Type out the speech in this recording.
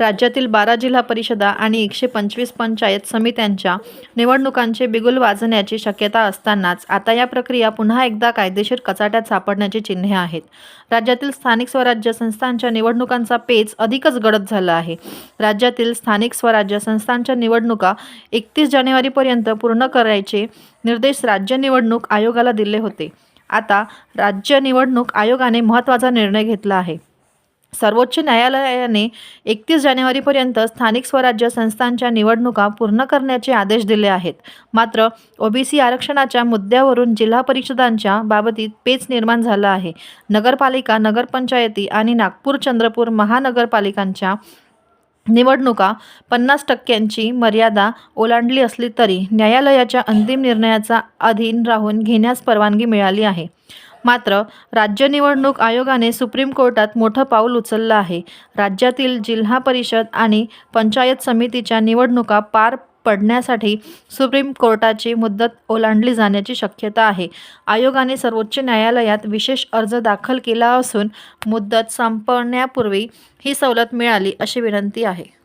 राज्यातील बारा जिल्हा परिषदा आणि एकशे पंचवीस पंचायत समित्यांच्या निवडणुकांचे बिगुल वाजण्याची शक्यता असतानाच आता या प्रक्रिया पुन्हा एकदा कायदेशीर कचाट्यात सापडण्याची चिन्हे आहेत. राज्यातील स्थानिक स्वराज्य संस्थांच्या निवडणुकांचा पेच अधिकच गडद झाला आहे. राज्यातील स्थानिक स्वराज्य संस्थांच्या निवडणुका एकतीस जानेवारीपर्यंत पूर्ण करायचे निर्देश राज्य निवडणूक आयोगाला दिले होते. आता राज्य निवडणूक आयोगाने महत्त्वाचा निर्णय घेतला आहे. सर्वोच्च न्यायालयाने एकतीस जानेवारीपर्यंत स्थानिक स्वराज्य संस्थांच्या निवडणुका पूर्ण करण्याचे आदेश दिले आहेत. मात्र ओबीसी आरक्षणाच्या मुद्द्यावरून जिल्हा परिषदांच्या बाबतीत पेच निर्माण झाला आहे. नगरपालिका नगरपंचायती आणि नागपूर चंद्रपूर महानगरपालिकांच्या निवडणुका पन्नास टक्क्यांची मर्यादा ओलांडली असली तरी न्यायालयाच्या अंतिम निर्णयाचा अधीन राहून घेण्यास परवानगी मिळाली आहे. मात्र राज्य निवडणूक आयोगाने सुप्रीम कोर्टात मोठं पाऊल उचललं आहे. राज्यातील जिल्हा परिषद आणि पंचायत समितीच्या निवडणुका पार पडण्यासाठी सुप्रीम कोर्टाची मुदत ओलांडली जाण्याची शक्यता आहे. आयोगाने सर्वोच्च न्यायालयात विशेष अर्ज दाखल केला असून मुदत संपण्यापूर्वी ही सवलत मिळाली अशी विनंती आहे.